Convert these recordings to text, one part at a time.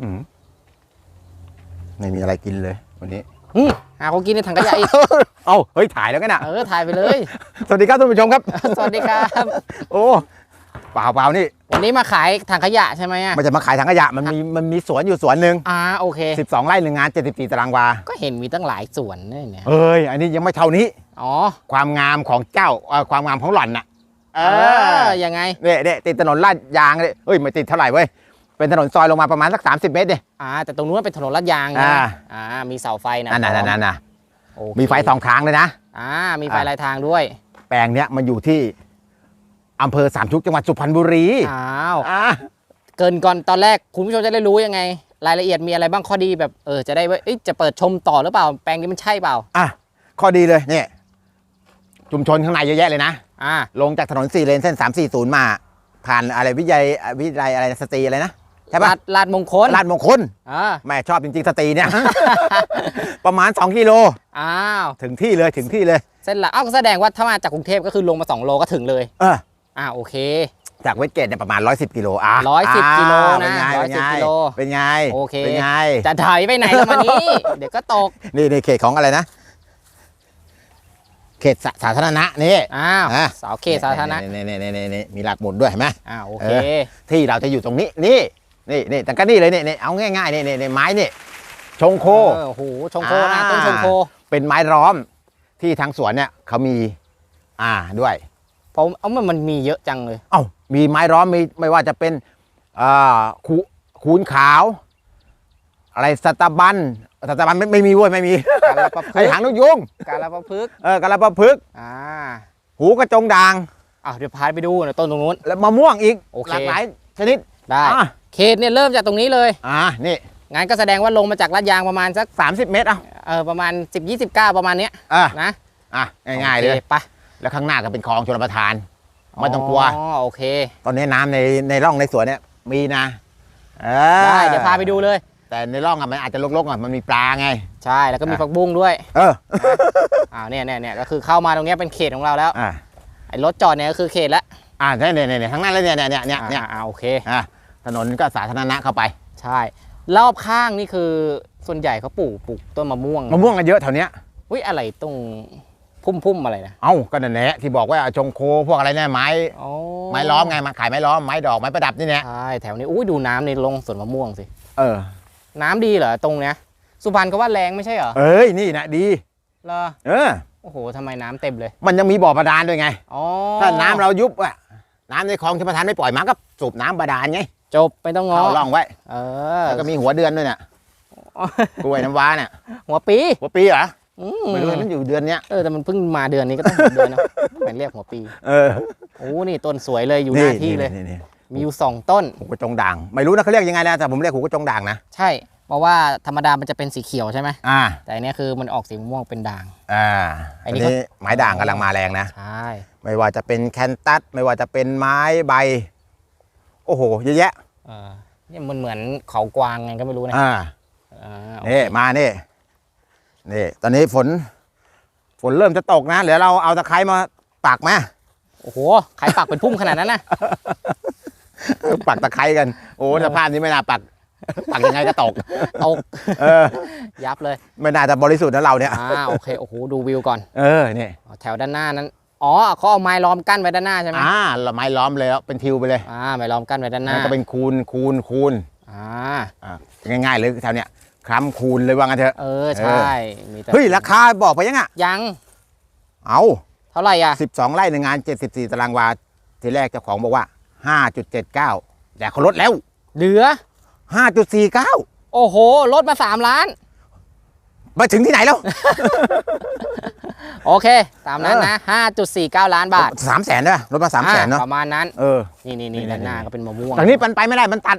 อืมไม่มีอะไรกินเลยวันนี้อืมหาของกินในถังขยะอีก เอ้าเฮ้ยถ่ายแล้วกันนะเออถ่ายไปเลย สวัสดีครับท่านผู้ชมครับ สวัสดีครับ โอ้เปล่าเปล่านี่ วันนี้มาขายถังขยะใช่ไหมอะมันจะมาขายถังขยะมันมีมันมีสวนอยู่สวนหนึ่งอ่าโอเค 12 ไร่หนึ่งงาน 74 ตารางวา ก็เห็นมีตั้งหลายส่วนเนี่ยเนี่ยเอ้ย อันนี้ยังไม่เท่านี้ อ๋อ ความงามของเจ้าเอ่อความงามของหล่อนน่ะเอเอออยังไงเนี่ยเนี่ยติดถนนลาดยางเลยเอ้ยไม่ติดเท่าไหร่เว้ย เป็นถนนซอยลงมาประมาณสัก 30 เมตรดิอ่าแต่ตรงนู้นเป็นถนนลาดยางนะอ่าอ่ามีเสาไฟนะนั่นน่ะนั่นน่ะนั่นน่ะโอเคมีไฟสองทางเลยนะ อ่ามีไฟอ่าลายทางด้วยแปลงเนี้ยมันอยู่ที่อำเภอสามชุกจังหวัดสุพรรณบุรีอ้าวอ่าเกินก่อนตอนแรกคุณผู้ชมจะได้รู้ยังไง รายละเอียดมีอะไรบ้างข้อดีแบบเออจะได้ว่าเอ๊ะจะเปิดชมต่อหรือเปล่า แปลงนี้มันใช่เปล่า อะข้อดีเลยเนี่ยชุมชนข้างในเยอะแยะเลยนะ อ่าลงจากถนนสี่เลนเส้น 340 มา ผ่านอะไรวิทยาวิทยาลัยอะไรสตรีอะไรนะ ใช่ปะลาดลาดมงคลลาดมงคลอ่าแม่ชอบจริงๆสตรีเนี่ย ประมาณ 2กิโลอ้าวถึงที่เลยถึงที่เลย เส้นหลักอ้าวก็แสดงว่าถ้ามาจากกรุงเทพก็คือลงมา 2 โลก็ถึงเลยเอออ่าโอเค จากเวสเกตเนี่ยประมาณ 110กิโลอะ110กิโลนะเป็นไงเป็นไง110กิโลเป็นไงโอเคเป็นไงจะถอยไปไหนแล้วมานี้เดี๋ยวก็ตกนี่ในเขตของอะไรนะเขตสาสาธารณะนี่อ้าวอะเสาเขตสาธารณะนี่นี่นี่นี่นี่มีหลักหมุดด้วยเห็นไหมอ่าโอเคเอที่เราจะอยู่ตรงนี้นี่ นี่นี่แต่ก็นี่เลยนี่นี่เอาง่ายๆนี่นี่นี่ไม้นี่ชงโค เออโอ้โหชงโคนะอ่า ต้นชงโคเป็นไม้ล้อมที่ทางสวนเนี่ยเขามีอ่าด้วย ผมเอามันมันมีเยอะจังเลย เอ้ามีไม้ล้อมมีไม่ว่าจะเป็นอ่าคูคูนขาว อะไรสตาบันสตาบันไม่ไม่มีเว้ยไม่มีกาลปะพึไอ้กษ์หางนกยุงกาลปะพึกษ์เออกระปะพึกษ์อ่าหูกระจงด่าง อ้าวเดี๋ยวพาไปดูหน่อยต้นตรงนู้น และมะม่วงอีกโอเค หลากหลายชนิดได้ อะ เขตเนี่ยเริ่มจากตรงนี้เลยอ่านี่งั้นก็แสดงว่าลงมาจากลาดยางประมาณสัก 30 เมตรเอะเออประมาณ 10 20 9ประมาณเนี้ยอะนะอะง่ายๆเลยโอคไปแล้วข้างหน้าก็เป็นคลองชลประทานไม่ต้องกลัวอ๋อโอเค ตอนนี้น้ำในในร่องในสวนเนี่ยมีนะเออได้เดี๋ยวพาไปดูเลย แต่ในร่องอะมันอาจจะลกๆอะมันมีปลาไง ใช่แล้วก็มีอะผักบุ้งด้วย เอออ่าเนี่ยเนี่ยเนี่ยก็คือเข้ามาตรงเนี้ยเป็นเขตของเราแล้วอ่าไอ้รถจอดเนี่ยก็คือเขตแล้วอ่าเนี่ยเนี่ยเนี่ยทั้งนั้นเลยเนี่ยเนี่ยเนี่ยเนี่ยเนี่ยอ่าอ่าโอเคอะ ถนนก็สาธารณะเข้าไป ใช่ รอบข้างนี่คือส่วนใหญ่เขาปลูกปลูกต้นมะม่วงมะม่วงกันเยอะแถวเนี้ยอุ้ยอะไรตรงพุ่มพุ่มๆอะไรนะ เอ้าก็นั่นแหละที่บอกว่าชงโคพวกอะไรเนี่ยไม้อ๋อไม้ล้อมไงมาขายไม้ล้อมไม้ดอกไม้ประดับนี่เนี่ยใช่แถวนี้อุ้ยดูน้ำในลงสวนมะม่วงสิ เออ น้ำดีเหรอตรงเนี้ย สุพรรณก็ว่าแรงไม่ใช่เหรอเอ้ยนี่นะดี เหรอเออ โอ้โหทำไมน้ำเต็มเลยมันยังมีบ่อบาดาลด้วยไง อ๋อถ้าน้ำเรายุบอะน้ำในคลองชลประทานไม่ปล่อยมาก็สูบน้ำบาดาลไง จบไม่ต้องงอเข้าร่องไว้ เออแล้วก็มีหัวเดือนด้วยเนี่ยกล้วยน้ำว้าเนี่ย หัวปีหัวปีเหรออืไม่รู้มันอยู่เดือนเนี้ยเออแต่มันเพิ่งมาเดือนนี้ก็ต้องหัวเดือนเนอะเหมือนเรียกหัวปี เออโอ้นี่ต้นสวยเลยอยู่หน้าที่เลยนี่นี่มีอยู่สองต้นหูกระจงด่าง ไม่รู้นะเขาเรียกยังไงนะแต่ผมเรียกหูกระจงด่างนะใช่เพราะว่าธรรมดามันจะเป็นสีเขียวใช่ไหมอ่า แต่อันเนี้ยคือมันออกสีม่วงเป็นด่าง อ่า อัอันนนี้นี้ก็ไม้ด่างกำลังมาแรงนะ ใช่ ไม่ว่าจะเป็นแคนตัส ไม่ว่าจะเป็นไม้ใบโอ้โหเยอะแยะเออเนี่ยมันเหมือนเขากวางไงก็ไม่รู้นะอ่าอ่าโอเคนี่มานี่นี่ ตอนนี้ฝน ฝนเริ่มจะตกนะเดี๋ยวเราเอาตะไคร้มาปักมา โอ้โหใครปักเป็นพุ่มขนาดนั้นนะ ปักตะไคร้กัน โอ้สภาพนี้ไม่น่าปัก ปักยังไงก็ตก ตกเออ ยับเลย ไม่น่าจะบริสุทธิ์นะเราเนี่ย อ่าโอเคโอ้โหดูวิวก่อนเออนี่ อ๋อแถวด้านหน้านั้น อ๋อเขาเอาไม้ล้อมกั้นไว้ด้านหน้าใช่ไหมอ่าเราไม้ล้อมเลยแล้วเป็นทิวไปเลยอ่าไม้ล้อมกั้นไว้ด้านหน้าแล้วก็เป็นคูณคูณคูณอ่าอ่าง่ายๆเลยแถวเนี้ยคล้ำคูณเลยว่างั้นเถอะเออใช่มีแต่เฮ้ยราคาบอกไปยังอะยังเอาเท่าไหร่อะ12ไร่ในงาน74ตารางวาทีแรกเจ้าของบอกว่า5.79แต่เขาลดแล้ว เหลือ5.49โอ้โหลดมา3ล้าน มาถึงที่ไหนแล้ว โอเค ตามนั้นนะ5.49ล้านบาทสามแสนด้วยลดมาสามแสนอ่เนาะประมาณนั้นเออนี่นี่นี่นี่ด้านหน้านี่ก็เป็นมะม่วงตอนนี้มันไปไม่ได้มันตัด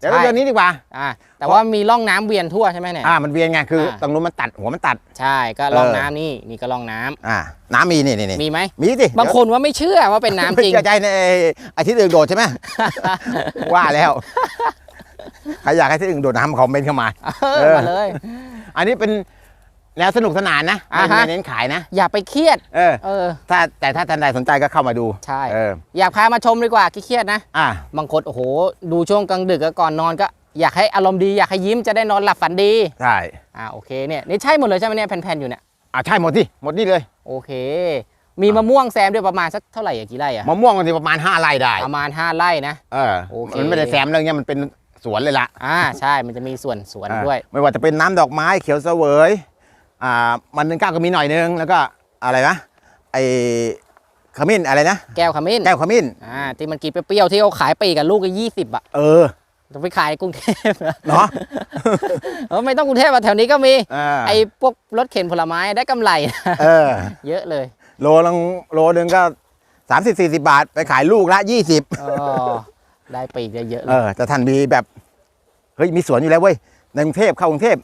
เดี๋ยวใช่เดือนนี้ดีกว่าอ่าแต่ว่ามีร่องน้ำเวียนทั่วใช่ไหมเนี่ยอ่ามันเวียนไงคืออาตรงนู้นมันตัดหัวมันตัด ใช่ก็ร่องเออน้ำนี่นี่ก็ร่องน้ำอ่าน้ำมีนี่นี่นี่มีไหมมีสิบางคนว่าไม่เชื่อว่าเป็นน้ำจริงไม่เชื่อใจในไอ้ที่อื่นโดดใช่ไหมว่าแล้วใครอยากให้ที่อื่นโดดน้ำคอมเมนต์เข้ามาเอเอออมาเลย อันนี้เป็นแนวสนุกสนานนะอ่าไม่ฮะ ไม่เน้นขายนะ อย่าไปเครียด เออ เออ ถ้าแต่ถ้าท่านใดสนใจก็เข้ามาดูใช่ เอออยากพามาชมดีกว่าขี้เครียดนะ อ่าบางคนโอ้โห ดูช่วงกลางดึกก็ก่อนนอนก็อยากให้อารมณ์ดีอยากให้ยิ้มจะได้นอนหลับฝันดี ใช่อ่าโอเคเนี่ยนี่ใช่หมดเลยใช่ไหมเนี่ยแผ่นๆอยู่เนี่ย อะใช่หมดที่หมดนี่เลยโอเค มีมะม่วงแซมด้วยประมาณสักเท่าไหร่อะกี่ไร่อะมะม่วงกันที่ประมาณ5ไร่ได้ ประมาณ 5 ไร่นะ เออ โอเค มันไม่ได้แซมเรื่องเงี้ยมันเป็น สวนเลยล่ะอ่าใช่มันจะมีส่วนสวนด้วยอ่าไม่ว่าจะเป็นน้ำดอกไม้เขียวเสวยอ่ามันหนึ่งเก้าก็มีหน่อยนึง แล้วก็อะไรนะไอ้ขมิ้นอะไรนะแก้วขมิ้นแก้วขมิ้น อ่าที่มันกีเปรี้ยวๆที่เขาขายปีกับลูกก็ยี่สิบอะเออจะไปขายในกรุงเทพเนาะ เออไม่ต้องกรุงเทพอะแถวนี้ก็มีอ่าไอ้พวกรถเข็นผลไม้ได้กำไร เออ เยอะเลยโลนึงโลนึงก็สามสิบสี่สิบาท ไปขายลูกละยี่สิบ อ๋อ ได้ปีกเยอะๆเลเอยอแต่ท่านมีแบบเฮ้ยมีสวนอยู่แล้วเว้ยในกรุงเทพเข้ากรุงเทพ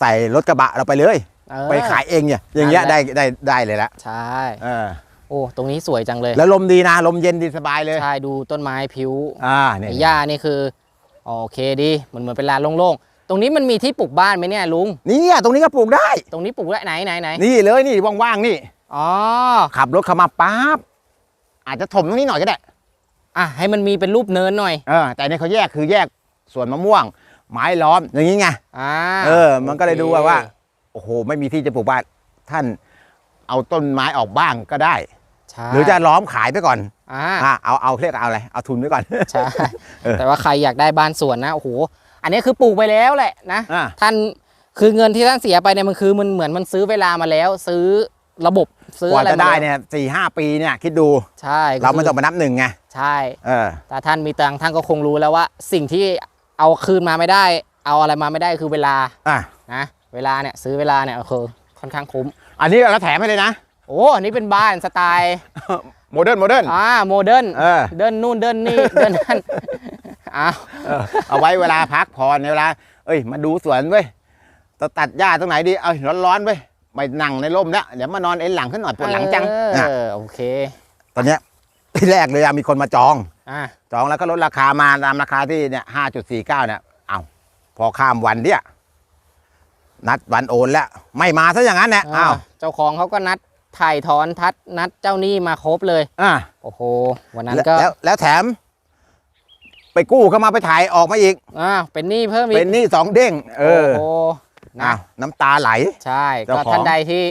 ใส่รถกระบะเราไปเลย เออ ไปขายเองเนี่ยอย่างเงี้ยนั่นแหได้ละ ได้ได้เลยละใช่ เออโอ้ ตรงนี้สวยจังเลย แล้วลมดีนะลมเย็นดีสบายเลยใช่ ดูต้นไม้ผิวอ่าเนี่ยไอ้หญ้านี่คือโอเคดีมันเหมือนเป็นลานโล่งๆ ตรงนี้มันมีที่ปลูกบ้านไหมเนี่ยลุง เนี่ยตรงนี้ก็ปลูกได้ ตรงนี้ปลูกได้ไหนไหนไหนนี่เลยนี่ว่างๆนี่ อ๋อ ขับรถเข้ามาปั๊บอาจจะถมตรงนี้หน่อยก็ได้ อะให้มันมีเป็นรูปเนินหน่อย เออแต่เนี่ยเขาแยกคือแยกสวนมะม่วง ไม้ล้อมอย่างนี้ไงอ่าเออ มันก็เลยโอคดูว่าว่าโอ้โหไม่มีที่จะปลูกบ้านท่านเอาต้นไม้ออกบ้างก็ได้ใช่หรือจะล้อมขายไปก่อนอ่าอะเอาเอาเรียกเอาอะไรเอาทุนไว้ก่อนใช่เออแต่ว่าใครอยากได้บ้านสวนนะโอ้โหอันนี้คือปลูกไปแล้วแหละนะอะท่านคือเงินที่ท่านเสียไปเนี่ยมันคือมันเหมือนมันซื้อเวลามาแล้ว ซื้อระบบ ซื้อกว่าอะไรจะได้มาแล้วเนี่ยสี่ห้าปีเนี่ยคิดดูใช่เราไม่คืต้องมานับหนึ่งไงใช่เออแต่ท่านมีตังค์ท่านก็คงรู้แล้วว่า สิ่งที่เอาคืนมาไม่ได้ เอาอะไรมาไม่ได้คือเวลาอะนะเวลาเนี่ยซื้อเวลาเนี่ยคือค่อนข้างคุ้ม อันนี้เราแถมให้เลยนะโอ้อันนี้เป็นบ้านสไตล์โมเดิร์นโมเดิร์นอ่าโมเดิร์นเออเดินนู่นเดินนี่เดินนั่นอ้าวเออเอาไว้เวลาพักผ่อนในเวลา เอ้ย มาดูสวนเว้ยจะตัดหญ้าตรงไหนดี เอ้ยร้อนๆเว้ย ไม่นั่งในร่มแล้วเดี๋ยวมานอนเอ็นหลังขึ้นหน่อยปวดหลังจังเอน่ะอโอเค ตอนเนี้ยที่แรกเลยอะมีคนมาจองอ่าจองแล้วก็ลดราคามาตามราคาที่เนี่ยห้าจุดสี่เก้าเนี่ยเอาพอข้ามวันเนี่ยนัดวันโอนแล้ว ไม่มาซะอย่างนั้นเนี่ยอ้าวเจ้าของเขาก็นัดถ่ายถอนทัดนัดเจ้าหนี้มาครบเลยอ่าโอ้โห วันนั้นแล้วก็แล้วแล้วแถม ไปกู้เข้ามาไปถ่ายออกมาอีกอ่าเป็นหนี้เพิ่มอีกเป็นหนี่สองเด้ง เออโอ้โห นะอ้าวน้ำตาไหล ใช่เจ้าก็ของท่านใดที่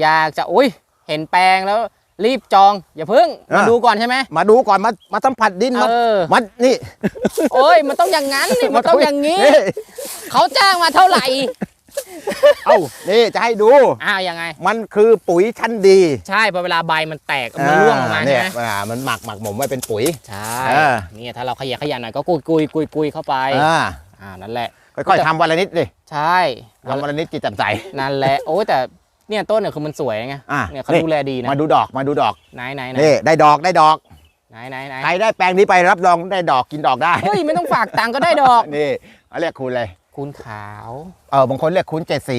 อยากจะอุ้ยเห็นแปลงแล้วรีบจอง อย่าเพิ่งมาอะดูก่อนใช่ไหมมาดูก่อนมามาสัมผัสดินมาเออมานี่โอ้ยมันต้องอย่างนั้นนี่มันต้องอย่างนี้นี้เขาจ้างมาเท่าไหร่เอ้านี่จะให้ดูอ้าวยังไง มันคือปุ๋ยชั้นดี ใช่พอเวลาใบมันแตกมันร่วงลงมาเนี่ใช่ยไหมอ่ามันหมักหมักหมมไว้เป็นปุ๋ยใช่เออเนี่ยถ้าเราขยันขยันหน่อยก็กุยกุยกุยกุยเข้าไปอ่าอ่านั่นแหละ ค่อยๆทำวันละนิดดิใช่ทำวันละนิดจิตแจ่มใสนั่นแหละโอ้ยแต่เนี่ยต้นเนี่ยคือมันสวยไงอะเนี่ยเขานี่ดูแลดีนะมาดูดอกมาดูดอกไหนไหนไหนนี่ได้ดอกได้ดอกไหนไหนไหนใครได้แปลงนี้ไปรับรองได้ดอกกินดอกได้เฮ้ยไม่ต้องฝากตังค์ก็ได้ดอกนี่เขาเรียกคุณเลยคุณขาวเออบางคนเรียกคุณเจ็ดสี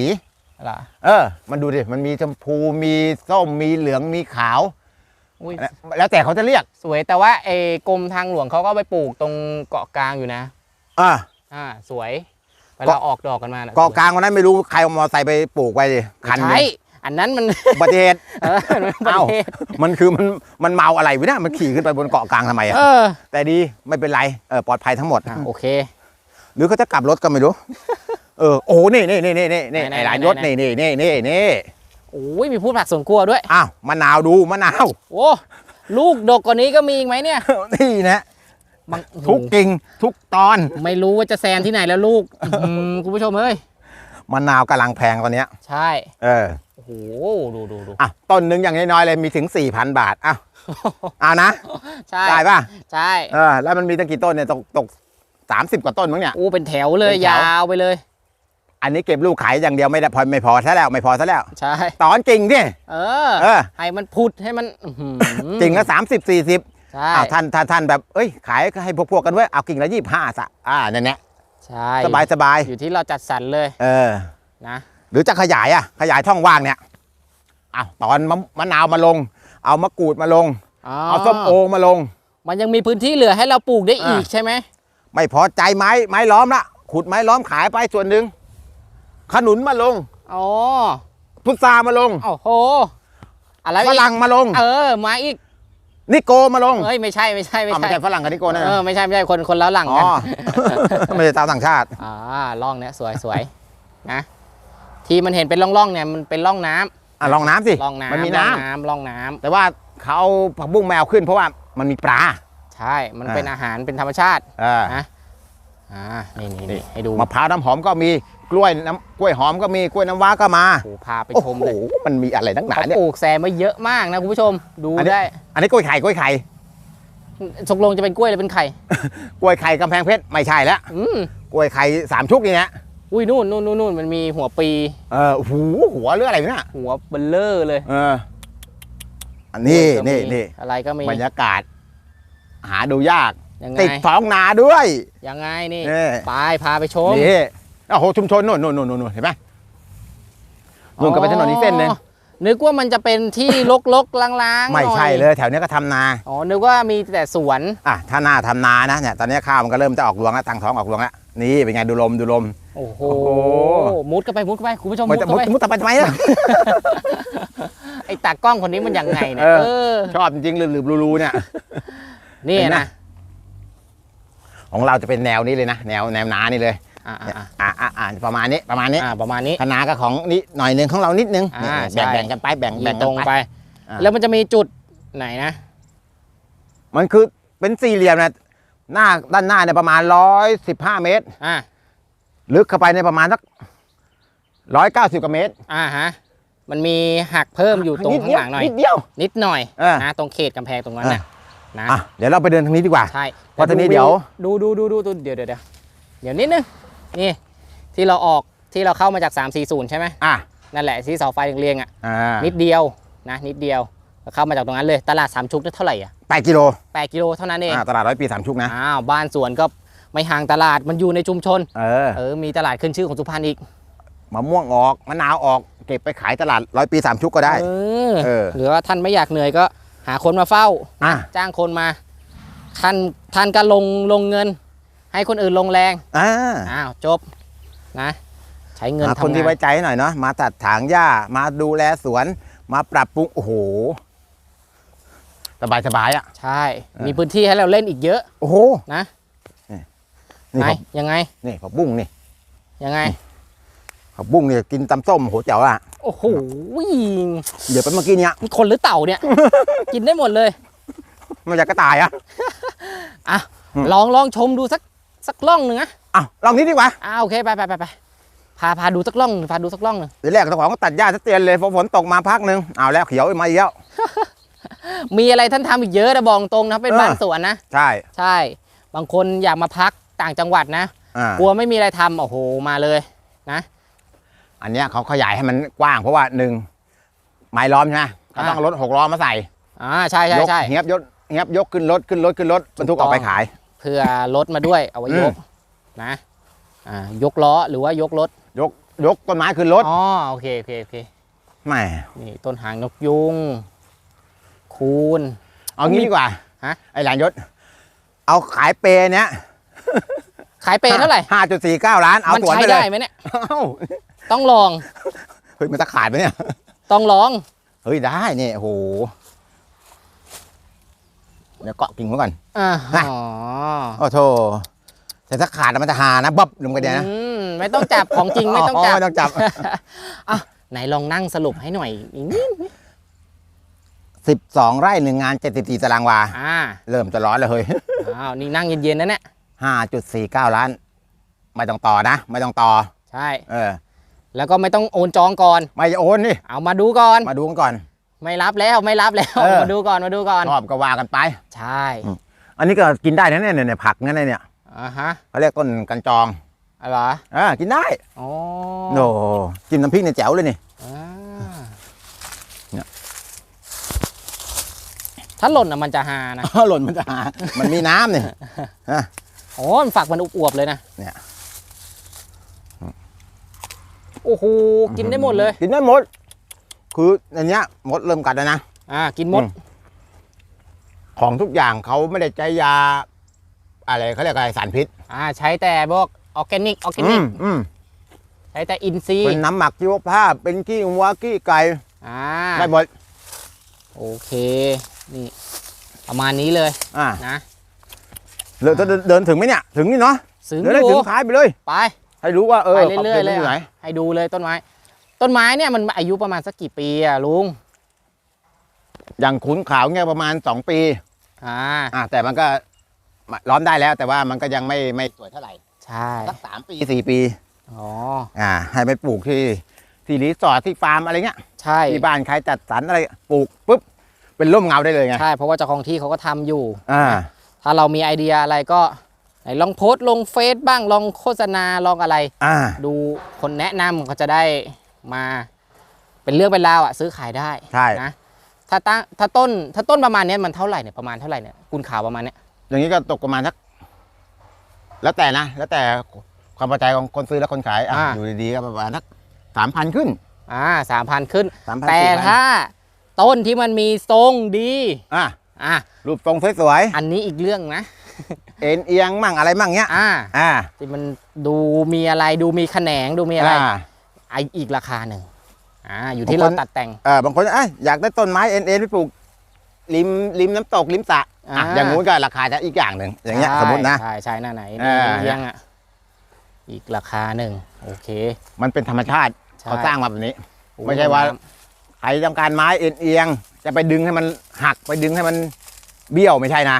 เหรอเออ มันดูดิมันมีชมพูมีส้มมีเหลืองมีขาวอุ้ยแล้วแต่เขาจะเรียกสวยแต่ว่าเอกรมทางหลวงเขาก็ไปปลูกตรงเกาะกลางอยู่นะอ่าอ่าสวย เวลาเกาะออกดอกกันมาน่ะเกาะกลางวันนั้นไม่รู้ใครเอามอเตอร์ไซค์ไปปลูกไว้ดิคันหนึใช่งอันนั้นมัน อุบัติเหตุ เออมันเป็นประเอ้า เทศมันคือมันมันเมาอะไรวะเนี่ยมันขี่ขึ้นไปบนเกาะกลางทำไมอะเออแต่ดีไม่เป็นไรเออปลอดภัยทั้งหมด อะโอเค หรือเขาจะกลับรถก็ไม่รู้ เออโอ้โหนี่นี่นี่นี่นี่นี่ไหนไหน ไอ้หลานไหนยศนี่นี่นี่นี่นี่โอ้ยมีพูดผักสวนครัวด้วย อ้าวมะนาวดูมะนาว โอ้ลูกดกกว่านี้ก็มีอีกไหมเนี่ย นี่นะ บางทุกกิ่งทุกตอนไม่รู้ว่าจะแซมที่ไหนแล้วลูกอืมคุณผู้ชมเอ้ยมะนาวกำลังแพงตอนเนี้ย ใช่เออโอ้โหดูดูดูอะต้นหนึ่งอย่างน้อยๆเลยมีถึง 4,000 บาทอ้าวเอานะใช่ได้ป่ะใช่เออแล้วมันมีตั้งกี่ต้นเนี่ยตกตกสามสิบกว่าต้นมั้งเนี่ย อู้เป็นแถวเลยเป็นแถวยาวไปเลย อันนี้เก็บลูกขายอย่างเดียวไม่ได้พอไม่พอซะแล้วไม่พอซะแล้ว ใช่ ตอนกิ่งดิเออเออให้มันพุดให้มันอื้อหือกิ่งละสามสิบสี่สิบ ใช่อ้าวท่านท่านท่านแบบเอ้ยขายให้พวกๆกันเว้ยเอากิ่งละยี่ห้าสะอ่านั่นแหละใช่สบายสบายอยู่ที่เราจัดสรรเลย เออนะหรือจะขยายอะขยายช่องว่างเนี่ยอ้าวตอนมะมะนาวมาลง เอามะกรูดมาลง เอาส้มโอมาลง มันยังมีพื้นที่เหลือให้เราปลูกได้อีกอ่าใช่ไหมไม่พอใจไม้ไม้ล้อมละขุดไม้ล้อมขายไปส่วนหนึ่งขนุนมาลงอ๋อพุทรามาลงโอ้โหอะไรฝอีกรั่งมาลง เออมาอีก นิโกมาลงเอ้ยไม่ใช่ไม่ใช่ไม่อ้าวไม่ใช่ใช่ฝรั่งกับนิโกนะเออไม่ใช่ไม่ใช่คนคนแล้วหลังอ๋กัอนไม่ใช่ชาวต่างชาติอ่าร่องเนี้ยสวยสวยนะที่มันเห็นเป็นร่องร่องๆเนี่ยมันเป็นร่องน้ำอะลองน้ำสิร่องน้ำมันมีร่องน้ำน้ำร่องน้ำแต่ว่าเขาเอาผักบุ้งแมวขึ้นเพราะว่ามันมีปลาใช่ มันอ่าเป็นอาหารเป็นธรรมชาติเออนะอ่านี่นี่นี่นี่ให้ดูมะพร้าวน้ำหอมก็มี กล้วยน้ำกล้วยหอมก็มีกล้วยน้ำว้าก็มาโอ้โหพาไปโอ้ชมโหเลยมันมีอะไรนักหนาเขาเนี่ย ปลูกแซมไว้เยอะมากนะคุณผู้ชม ดูอันนี้ ได้อันนี้กล้วยไข่กล้วยไข่ตกลงจะเป็นกล้วยหรือเป็นไข่ กล้วยไข่กำแพงเพชรไม่ใช่แล้วอืมกล้วยไข่สามชุกนี่นะอุ้ยนู่นนู่นนู่นนู่นมันมีหัวปี เออโอ้โหหัวเรืออะไรเนี่ยหัวเบลเลอร์เลยเอออันนี้กล้วยก็นี่มีนี่อะไรก็มีบรรยากาศ หาดูยาก ยังไงติดท้องนาด้วยยังไงนี่นี่ไปพาไปชมนี่ โอ้โหชุมชนนู่นนู่นนู่นนู่นเห็นไหมนู่นก็เป็นถนนอีกเส้นหนึ่งอ๋อนึกว่ามันจะเป็นที่ ลกๆล้างๆไม่หน่อใช่เลยแถวนี้ก็ทำนา อ๋อนึกว่ามีแต่สวน อะถ้าหน้าทำนานะเนี่ยตอนนี้ข้าวมันก็เริ่มจะออกรวงแล้วตังท้องออกรวงแล้วนี่เป็นไงดูลมดูลม โอ้โห โอ้โห มุดเข้าไปมุดเข้าไปคุณผู้ชมมัมุนดจะเข้ามุดไปมุดตะไปทำไมอะไอ้ตากล้องคนนี้มันยังไงเนี่ยเออ เออชอบจริงๆหลืบๆรูๆเนี่ยนี่เห็นไหมนะ ของเราจะเป็นแนวนี้เลยนะแนวแนวนานี่เลย อ่าเนี่ยอ่าอะอะอะประมาณนี้ประมาณนี้อ่าประมาณนี้คณะก็ของนี่หน่อยหนึงของเรานิดนึงอ่าแบ่งใช่แบ่งกันไปแบ่งยีแบ่งตกัรนงไปไปอ่าแล้วมันจะมีจุดไหนนะ มันคือเป็นสี่เหลี่ยมนะหน้าด้านหน้าเนี่ยประมาณร้อยสิบห้าเมตรอ่าลึกเข้าไปในยประมาณสักร้อยเก้าสิบกว่าเมตรอ่าฮะมันมีหักเพิ่มอยู่ตรงข้างหลังหน่อยนิดเดียวนิดหน่อยเออนะตรงเขตกำแพงตรงนั้นนะนะอะเดี๋ยวเราไปเดินทางนี้ดีกว่าใช่เพราะทีนี้เดี๋ยวดูดูดูดูดูเดี๋ยวเดี๋ยวเดี๋ยวเดี๋ยวนิดนึง นี่ที่เราออกที่เราเข้ามาจาก 340 ใช่ไหมอะนั่นแหละที่เสาไฟเรียงๆอะอ่านิดเดียวนะนิดเดียวเราเข้ามาจากตรงนั้นเลยตลาดสามชุกได้เท่าไหร่อะแปดกิโล8กิโลเท่านั้นเองอ่าตลาดร้อยปีสามชุกนะอ้าวบ้านสวนก็ไม่ห่างตลาดมันอยู่ในชุมชน เออเออมีตลาดขึ้นชื่อของสุพรรณอีกมะม่วงออกมะนาวออกเก็บไปขายตลาดร้อยปีสามชุกก็ได้เออเออหรือว่าท่านไม่อยากเหนื่อยก็หาคนมาเฝ้าอะจ้างคนมา ท่านท่านก็ลงลงเงิน ให้คนอื่นลงแรงอ่าอ้าวจบนะ ใช้เงินหาทำคนที่งาไว้นใจหน่อยเนาะมาตัดถางหญ้ามาดูแลสวน มาปรับปรุงโอ้โหสบายสบายๆอะใช่เออมีพื้นที่ให้เราเล่นอีกเยอะ โอ้โหนะนี่ไหนผักยังไงนี่ผักบุ้งนี่ยังไงผักบุ้งเนี่ยกินตำส้มโหเจ๋วอะโอ้โหเดี๋ยวไปเมื่อกี้เนี้ยนี่คนหรือเต่าเนี่ย กินได้หมดเลยมันอยากกระต่ายอะอะอืมลองลองชมดูสัก สักล่องหนึ่งนะอ้าวลองนี้ดีกว่าอ่าโอเคไปไปไปไปพาพาดูสักล่องหนึ่งพาดูสักล่องหนึ่งเดี๋ยวแรกเจ้าของก็ตัดหญ้าซะเตียนเลยพอฝนตกมาพักหนึ่งเอาแล้วเขียวมาอีกแล้วมีอะไรท่านทำอีกเยอะนะบอกตรงนะเป็นเออบ้านสวนนะใช่ ใช่ บางคนอยากมาพักต่างจังหวัดนะอ่ากลัวไม่มีอะไรทำโอ้โหมาเลยนะ อันเนี้ยเขาขยายให้มันกว้างเพราะว่าหนึ่งไม้ล้อมใช่ไหมเขาต้องเอารถหกล้อมาใส่อ่าใช่ใช่ยกใช่เงียบยกเงียบยกขึ้นรถขึ้นรถขึ้นรถบรรทุกถูกต้อองอกไปขาย เพื่อรถมาด้วยเอาไว้อืมยกนะอ่ายกล้อหรือว่ายกรถยกยกต้นไม้ขึ้นรถอ๋อโอเคโอเคโอเคแหม่นี่ต้นหางนกยุงคูณเอางี้ดีกว่าฮะไอ้หลานยศ เอาขายเปรเนี้ยขายเปรย์เท่าไหร่ห้าจุดสี่เก้าล้านเอามันสวนใช้ไปเลได้ยไหมเนี่ยเอ้าต้องลองเฮ้ยมันจะขาดไหมเนี่ยต้องลองเฮ้ยได้เนี่ยโอ้โห เดี๋ยวเกาะกิ่งไว้ก่อนอ่าฮะอ๋อโอ้โธ่แต่ถ้าขาดแล้วมันจะหานะบับลงไปเดียวนะอืมไม่ต้องจับของจริงไม่ต้องจับไม่ต้องจับอะไหนลองนั่งสรุปให้หน่อยอีกนิดสิบสองไร่หนึ่งงานเจ็ดสิบสี่ตารางวาอ่าเริ่มจะร้อนแล้วเฮ้ยอ้าวนี่นั่งเย็นๆนะเนี่ยห้าจุดสี่เก้าล้าน ไม่ต้องต่อนะ ไม่ต้องต่อ ใช่ เออ แล้วก็ไม่ต้องโอนจองก่อน ไม่จะโอนนี่ เอามาดูก่อน มาดูกันก่อน ไม่รับแล้วไม่รับแล้ว เออ มาดูก่อนมาดูก่อน ชอบก็ว่ากันไป ใช่อันนี้ก็กินได้นะเนี่ยเนี่ยเนี่ยผักนั่นเลยเนี่ยอ่าฮะเขาเรียกต้นกันจองอะไรเหรออ่ากินได้อ๋อโอ้จิ้มน้ำพริกเนี่ยแจ๋วเลยนี่ อ่าเนี่ย ถ้าหล่นอะมันจะหานะหล่นมันจะหา มันมีน้ำเนี่ยโอ้มันฝักมันอวบๆเลยนะเนี่ย โอ้โหกินได้หมดเลย กินได้หมด คืออันเนี้ยมดเริ่มกัดแล้วนะอ่า กินหมด อืมของทุกอย่างเขาไม่ได้ใช้ยา อะไรเขาเรียกอะไรสารพิษอ่า ใช้แต่พวกออร์แกนิกออร์แกอืนิกมอืมใช้แต่อินทรีย์เป็นน้ำหมักชีวภาพ เป็นขี้วัวขี้ไก่อ่าได้หมดโอเค นี่ ประมาณนี้เลยอ่านะเดินเดินเดินถึงไหมเนี่ย ถึงนี่เนาะซึ้งเดินอได้ถึยู่งท้ายไปเลย ไป ให้รู้ว่าเออไปเรื่อยๆเลยขาป็นที่ไหนอะให้ดูเลยต้นไม้ ต้นไม้เนี่ยมันอายุประมาณสักกี่ปีอะลุง อย่างขุนขาวเนี่ยประมาณ2ปีอ่าอ่าแต่มันก็ล้อมได้แล้ว แต่ว่ามันก็ยังไม่ไม่สวยเท่าไหร่ใช่สักสามปีสี่ปีอ๋ออ่า ให้ไปปลูกที่ที่รีสอร์ทที่ฟาร์มอะไรเงี้ยใช่ที่บ้านใครจัดสรรอะไรปลูกปุ๊บเป็นร่มเงาได้เลยไงใช่เพราะว่าเจ้าของที่เขาก็ทำอยู่อ่าถ้าเรามีไอเดียอะไรก็ไหนลองโพสต์ลงเฟซบ้างลองโฆษณาลองอะไรอ่าดูคนแนะนำเขาจะได้ มา เป็นเรื่องเป็นราวอะซื้อขายได้ใช่ นะถ้าตั้งถ้าต้นถ้าต้นประมาณเนี้ยมันเท่าไหร่เนี่ยประมาณเท่าไหร่เนี่ยกุนขาวประมาณเนี้ยอย่างนี้ก็ตกประมาณสักแล้วแต่นะ แล้วแต่ความพอใจของคนซื้อและคนขายอะอยู่ดีๆก็ประมาณสักสามพันขึ้น อ่าสามพันขึ้นสามพันแต่ถ้าต้นที่มันมีทรงดีอะอะรูปทรงสวยอันนี้อีกเรื่องนะๆเอ็นเอียงมั่งอะไรมั่งเนี้ยอ่า อ่าที่มันดูมีอะไรดูมีแขนงดูมีอะไร อ่าไออีกราคาหนึ่งอ่าอยู่ที่เราบางคนตัดแต่งเออบางคนเอ้ยอยากได้ต้นไม้เอ็นเอ็นไปปลูกริมริมน้ำตกริมสระอะอ่าอย่างงู้นก็ราคาจะอีกอย่างหนึ่งอย่างเงี้ยใช่สมมตินะใช่ใช่หน้าไหนอ่าเลี้ยงอะอีกราคาหนึ่งโอเค มันเป็นธรรมชาติใช่เขาสร้างมาแบบนี้โอ้ไม่ใช่ว่าใครต้องการไม้เอ็นเอียง จะไปดึงให้มันหักไปดึงให้มันเบี้ยวไม่ใช่นะ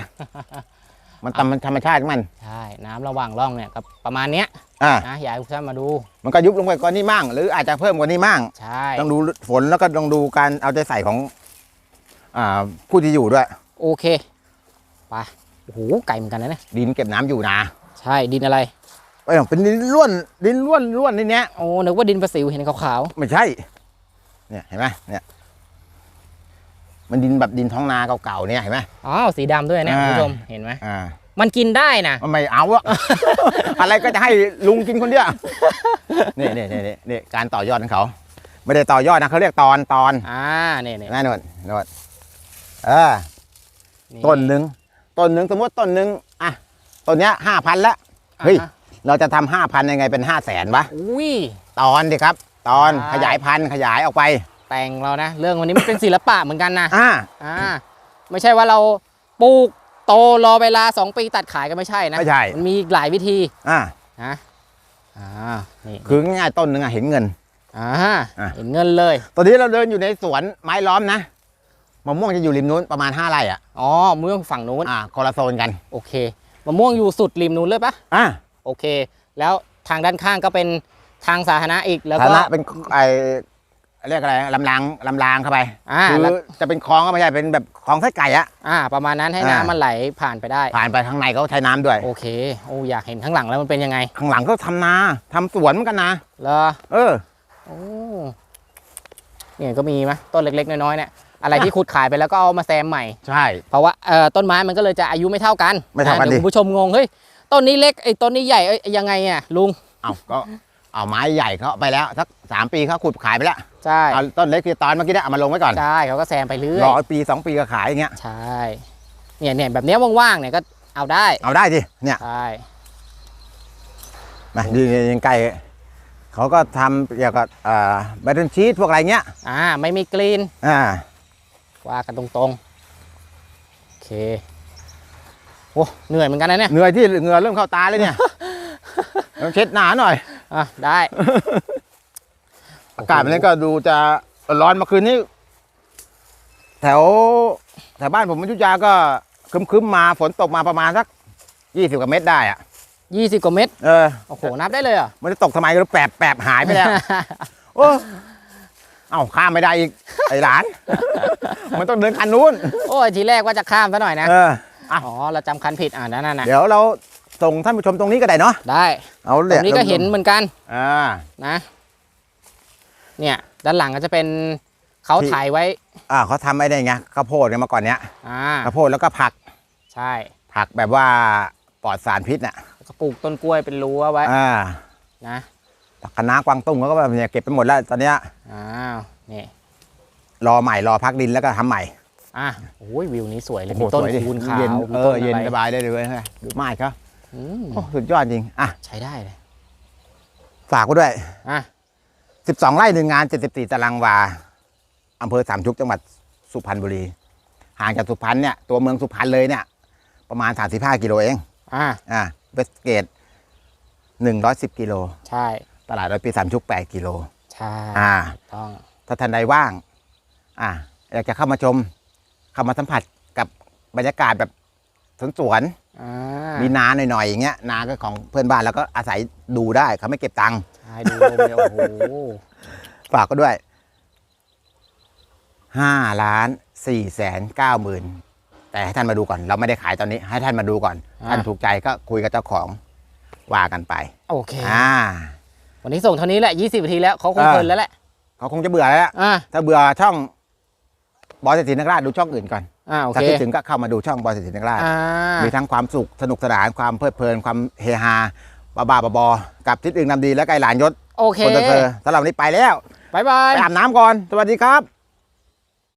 มันตามธรรมชาติของมันใช่น้ำระหว่างร่องเนี่ยก็ประมาณเนี้ย อ่านะอยากให้ทุกท่านมาดู มันก็ยุบลงไปกว่านี้มั่งหรืออาจจะเพิ่มกว่านี้มั่งใช่ต้องดูฝนแล้วก็ต้องดูการเอาใจใส่ของอ่าผู้ที่อยู่ด้วย โอเคไปโอ้โหไก่เหมือนกันนะเนี่ยดินเก็บน้ำอยู่นะใช่ดินอะไรเอ้ยเป็นดินร่วนดินร่วนร่วนนี่เนี้ยโอ้นึกว่าดินประสิวเห็นขาวไม่ใช่ เนี่ยเห็นไหมเนี่ย มันดินแบบดินท้องนาเก่าๆเนี่ยเห็นไหมๆอ๋อสีดำด้วยเนี่ยอ่าคุณผู้ชมเห็นไหม อ่า มันกินได้นะมันไม่เอาอะ อะไรก็จะให้ลุงกินคนเดียว นี่นี่นี่นี่นี่การต่อยอดของเขา ไม่ได้ต่อยอดนะเขาเรียกตอนตอนอ่าเนี่ยเนี่ยแน่นอนนวดเออต้นหนึ่งต้นหนึ่งสมมติต้นหนึ่งอะต้นเนี้ยห้าพันละเฮ้ยอะเราจะทำห้าพันยังไงเป็นห้าแสนวะอุ้ย ตอนดิครับ ตอนใช่ขยายพันธุ์ขยายออกไป แต่งเรานะ เรื่องวันนี้มันเป็นศิลปะเหมือนกันนะอ่า อ่า ไม่ใช่ว่าเราปลูก โตรอเวลา 2 ปีตัดขายก็ไม่ใช่นะไม่ใช่ มันมีอีกหลายวิธีอ่านะอ่านี่คือง่ายๆต้นหนึ่งอะเห็นเงินอ่าอะเห็นเงินเลย ตอนนี้เราเดินอยู่ในสวนไม้ล้อมนะมะม่วงจะอยู่ริมนู้นประมาณ5ไร่อะอ๋อมะม่วงฝั่งนู้นอ่าคนละโซนกันโอเคมะม่วงอยู่สุดริมนู้นเลยปะอ่าโอเค แล้วทางด้านข้างก็เป็นทางสาธารณะอีกแล้วฐาก็นะเป็นไอ เรียกอะไรลำรางลำรางเข้าไปอ่าคือแล้วจะเป็นคลองก็ไม่ใช่เป็นแบบคลองไส้ไก่อะ อ่า ประมาณนั้นให้อ่าน้ำมันไหลผ่านไปได้ ผ่านไปข้างในเขาใช้น้ำด้วย โอเค โอ้อยากเห็นข้างหลังแล้วมันเป็นยังไงข้างหลังเขาทำนาทำสวนเหมือนกันนะเหรอเออ โอ้เนี่ยก็มีไหมต้นเล็กๆ น้อยๆเนี่ยอะไรที่ขุดขายไปแล้วก็เอามาแซมใหม่ ใช่ เพราะว่าเอ่อต้นไม้มันก็เลยจะอายุไม่เท่ากันไม่เท่ากันะดี๋ยวดิ คุณผู้ชมงงเฮ้ยต้นนี้เล็กไอ้ต้นนี้ใหญ่เอ้ยยังไงอะลุง เอาก็ เอาไม้ใหญ่เขาเอาไปแล้วสักสามปีเขาขุดขายไปแล้วใช่เอาต้นเล็กคือตอนเมื่อกี้เนี่ยเอามาลงไว้ก่อนใช่เขาก็แซมไปเรื่อยรอปีสองปีก็ขายอย่างเงี้ยใช่เนี่ยเนี่ยแบบเนี้ยว่างๆเนี่ยก็เอาได้เอาได้สิเนี่ยใช่มาดูยังใกล้เขาก็ทำเกี่ยวกับอ่าแบตเตอรี่ชีตพวกอะไรเงี้ยอ่าไม่มีกรีนอ่าว่ากันตรงๆโอเคโอ้เหนื่อยเหมือนกันนะเนี่ยเหนื่อยที่เหงื่อเริ่มเข้าตาเลยเนี่ยต้องเช็ดหนาหน่อย อะได้ อากาศมันนี้ก็ดูจะร้อนเมาคืนนี้ แถวแถวบ้านผมอยุธยาก็ครึ้มๆมาฝนตกมาประมาณสักยี่สิบกว่าเมตรได้อะยี่สิบกว่าเม็ดเออโอ้โหนับได้เลยเหรอมันจะตกทำไมก็แปบแปบหายไปแล้วโอ้เอ้าข้ามไม่ได้อีกไอ้หลาน มันต้องเดินคันนู้น โอ้ยทีแรกว่าจะข้ามซะหน่อยนะเออ อ๋อเราจำคันผิดอ่านั่นน่ะเดี๋ยวเรา ส่งท่านผู้ชมตรงนี้ก็ได้เนาะได้เอาตเลยรงนี้ก็เห็นเหมือนกันอ่านะ เนี่ยด้านหลังก็จะเป็นเขาที่ถ่ายไว้ อ่าเขาทำไอ้ได้ไงข้าวโพดเนี่ยมาก่อนเนี้ยอ่าข้าวโพดแล้วก็ผักใช่ผักแบบว่าปลอดสารพิษน่ะแล้วก็ปลูกต้นกล้วยเป็นรั้วไว้อ่านะผักคะน้ากวางตุ้งเขาก็แบบเนี่ยเก็บไปหมดแล้วตอนเนี้ยอ้าวนี่รอใหม่รอพักดินแล้วก็ทำใหม่อะโอ้ยวิวนี้สวยเลยโอ้โหมีต้นสวยดิคูณขาวเย็นมีเอต้อนเย็นอะไรสบายได้เลยเว้ยเฮ้ยดูไม้เขาอืม โอ้สุดยอดจริง อะ ใช้ได้เลยฝากไว้ด้วย อะ12ไร่หนึ่งงาน74ตารางวาอำเภอสามชุกจังหวัดสุพรรณบุรี ห่างจากสุพรรณเนี่ย ตัวเมืองสุพรรณเลยเนี่ย ประมาณ35กิโลเอง อ่าอ่าเวสเกต110กิโล ใช่ ตลาดร้อยปีสามชุก8กิโล ใช่ อ่า ต้อง ถ้าท่านใดว่าง อ่าอยากจะเข้ามาชม เข้ามาสัมผัสกับบรรยากาศแบบสวนสวนอ่าๆ มีนาหน่อยๆอย่างเงี้ยนาก็ของเพื่อนบ้านแล้วก็อาศัยดูได้เขาไม่เก็บตังค์ใช่ดูลมเนี่ยโอ้โหฝากก็ด้วยห้าล้านสี่แสนเก้าหมื่นแต่ให้ท่านมาดูก่อน เราไม่ได้ขายตอนนี้ ให้ท่านมาดูก่อนอ่าท่านถูกใจก็คุยกับเจ้าของว่ากันไป โอเคอ่าวันนี้ส่งเท่านี้แหละ20นาทีแล้วเขาคงอ่าเพลินแล้วแหละเขาคงจะเบื่อแล้วล่ะอ่าถ้าเบื่อช่องบอยเศรษฐีนักราชดูช่องอื่นก่อน อ่าโอถ้าเคคิดถึงก็เข้ามาดูช่องบอยเศรษฐีนักราชอ่ามีทั้งความสุขสนุกสนานความเพลิดเพลินความเฮฮาบ้าบ้าๆบอๆกับทิศอื่นนำดีและไกลหลานยศโอเคคนเธอสำหรับวันนี้ไปแล้ว บายบาย ไปอาบน้ำก่อน สวัสดีครับ